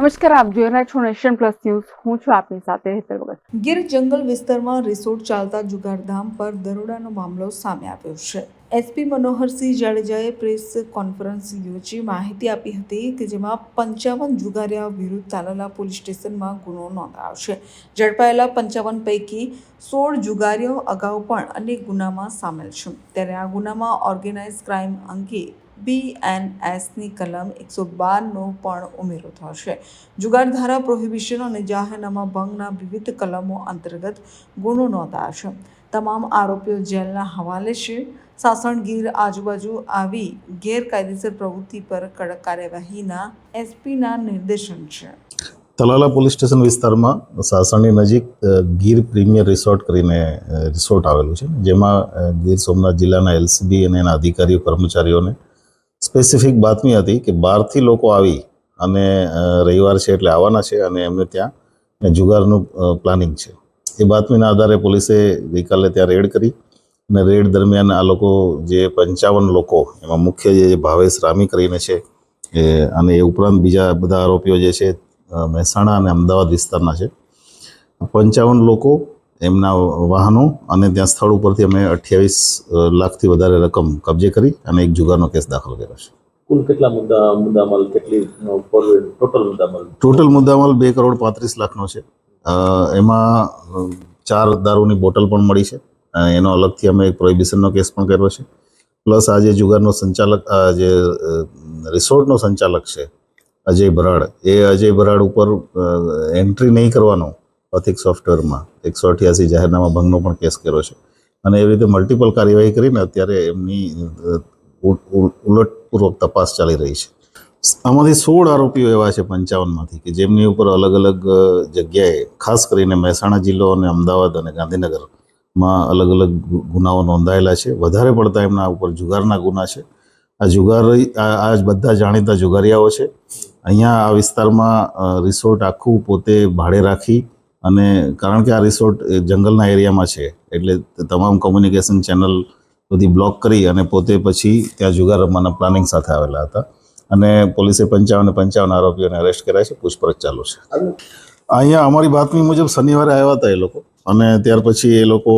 નમસ્કાર, આપ જોઈ રહ્યા છો નેશન પ્લસ ન્યૂઝ. હું છું આપની સાથે હેતર વગર ગીર જંગલ વિસ્તારમાં રિસોર્ટ ચાલતા જુગારધામ પર દરોડાનો મામલો સામે આવ્યો છે. એસપી મનોહરસિંહ જાડેજાએ પ્રેસ કોન્ફરન્સ યોજી માહિતી આપી હતી કે જેમાં પંચાવન જુગારિયા વિરુદ્ધ તાલાલા પોલીસ સ્ટેશનમાં ગુનો નોંધાયો છે. ઝડપાયેલા પંચાવન પૈકી સોળ જુગારીઓ અગાઉ પણ અનેક ગુનામાં સામેલ છે. ત્યારે આ ગુનામાં ઓર્ગેનાઇઝ ક્રાઇમ અંગે બીએનએસની કલમ એકસો બારનો પણ ઉમેરો થશે. જુગારધારા, પ્રોહિબિશન અને જાહેરનામા ભંગના વિવિધ કલમો અંતર્ગત ગુનો નોંધાશે તમામ આરોપીઓ જેલના હવાલે છે. સાસણગીર આજુબાજુ આવી ગેરકાયદેસર પ્રવૃત્તિ પર કડક કાર્યવાહીના એસપીના નિર્દેશન છે. તલાલા પોલીસ સ્ટેશન વિસ્તારમાં સાસણની નજીક ગીર પ્રીમિયર રિસોર્ટ કરીને રિસોર્ટ આવેલું છે. જેમાં ગીર સોમનાથ જિલ્લાના એલસીબી અને એના અધિકારીઓ, કર્મચારીઓને સ્પેસિફિક બાતમી હતી કે બહારથી લોકો આવી અને રવિવાર છે એટલે આવવાના છે અને એમને ત્યાં જુગારનું પ્લાનિંગ છે. એ બાતમીના આધારે પોલીસે ગઈકાલે ત્યાં રેડ કરી અને રેડ દરમિયાન આ લોકો જે પંચાવન લોકો, એમાં મુખ્ય જે ભાવેશ રામી કરીને છે, એ, અને એ ઉપરાંત બીજા બધા આરોપીઓ જે છે મહેસાણા અને અમદાવાદ વિસ્તારના છે. પંચાવન લોકો એમના વાહનો અને ત્યાં સ્થળ ઉપરથી અમે અઠ્યાવીસ લાખથી વધારે રકમ કબજે કરી અને એક જુગારનો કેસ દાખલ કર્યો છે. કુલ કેટલા મુદ્દા મુદ્દામાલ કેટલી ટોટલ મુદ્દામાલ? ટોટલ મુદ્દામાલ બે કરોડ પાંત્રીસ લાખનો છે. એમાં ચાર દારૂની બોટલ પણ મળી છે એનો અલગથી અમે એક પ્રોહિબિશનનો કેસ પણ કર્યો છે. પ્લસ આ જે જુગારનો સંચાલક આ જે રિસોર્ટનો સંચાલક છે અજય ભરાડ એ અજય ભરાડ ઉપર એન્ટ્રી નહીં કરવાનો પથિક સોફ્ટવેરમાં. એકસો અઠ્યાસી જાહેરનામા ભંગનો પણ કેસ કર્યો છે. અને એવી રીતે મલ્ટિપલ કાર્યવાહી કરીને અત્યારે એમની ઉલટપૂર્વક તપાસ ચાલી રહી છે. આમાંથી સોળ આરોપીઓ એવા છે પંચાવનમાંથી કે જેમની ઉપર અલગ અલગ જગ્યાએ, ખાસ કરીને મહેસાણા જિલ્લો અને અમદાવાદ અને ગાંધીનગરમાં અલગ અલગ ગુનાઓ નોંધાયેલા છે. વધારે પડતા એમના ઉપર જુગારના ગુના છે. આ જુગારી, આ જ બધા જાણીતા જુગારિયાઓ છે. અહીંયા આ વિસ્તારમાં રિસોર્ટ આખું પોતે ભાડે રાખી અને કારણ કે આ રિસોર્ટ જંગલના એરિયામાં છે, એટલે તમામ કોમ્યુનિકેશન ચેનલ બધી બ્લોક કરી અને પોતે પછી ત્યાં જુગાર રમવાના પ્લાનિંગ સાથે આવેલા હતા. અને પોલીસે પંચાવન પંચાવન આરોપીઓને અરેસ્ટ કર્યા છે, પૂછપરછ ચાલુ છે. અહીંયા અમારી બાતમી મુજબ શનિવારે આવ્યા હતા એ લોકો. અને ત્યાર પછી એ લોકો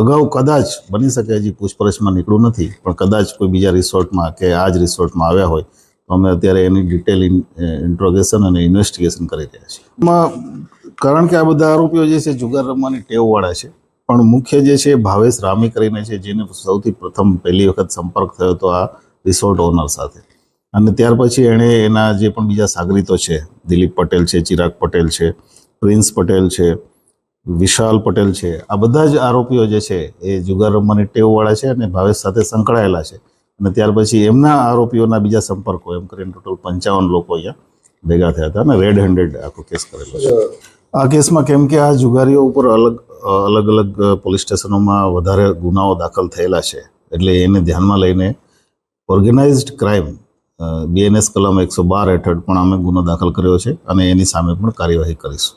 અગાઉ કદાચ બની શકે હજી પૂછપરછમાં નીકળ્યું નથી, પણ કદાચ કોઈ બીજા રિસોર્ટમાં કે આ જ રિસોર્ટમાં આવ્યા હોય, તો અમે અત્યારે એની ડિટેલ ઇન્ટ્રોગેશન અને ઇન્વેસ્ટિગેશન કરી રહ્યા છીએ. કારણ કે આ બધા આરોપીઓ જે છે, જુગાર રમવાની ટેવવાળા છે. પણ મુખ્ય જે છે, ભાવેશ રામી કરીને છે, જેને સૌથી પ્રથમ પહેલી વખત સંપર્ક થયો હતો આ રિસોર્ટ ઓનર સાથે. અને ત્યાર પછી એણે એના જે પણ બીજા સાગરીતો છે, દિલીપ પટેલ છે, ચિરાગ પટેલ છે, પ્રિન્સ પટેલ છે, વિશાલ પટેલ છે, આ બધા જ આરોપીઓ જે છે, એ જુગાર રમવાની ટેવવાળા છે અને ભાવેશ સાથે સંકળાયેલા છે. અને ત્યાર પછી એમના આરોપીઓના બીજા સંપર્કો, એમ કરીને ટોટલ પંચાવન લોકો અહીંયા ભેગા થયા હતા અને રેડ હેન્ડેડ આખો કેસ કરેલો છે. આ કેસમાં કેમ કે આ જુગારીઓ ઉપર અલગ અલગ અલગ પોલીસ સ્ટેશનોમાં વધારે ગુનાઓ દાખલ થયેલા છે. એટલે એને ધ્યાનમાં લઈને ઓર્ગેનાઇઝડ ક્રાઇમ બીએનએસ કલમ એકસો બાર હેઠળ પણ અમે ગુનો દાખલ કર્યો છે અને એની સામે પણ કાર્યવાહી કરીશું.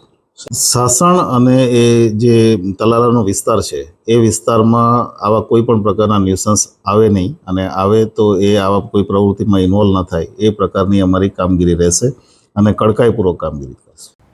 સાસણ અને એ જે તલાલાનો વિસ્તાર છે, એ વિસ્તારમાં આવા કોઈ પણ પ્રકારના ન્યુસન્સ આવે નહીં અને આવે તો એ આવા કોઈ પ્રવૃત્તિમાં ઇન્વોલ્વ ન થાય, એ પ્રકારની અમારી કામગીરી રહેશે અને કડકાઈપૂર્વક કામગીરી કરશે.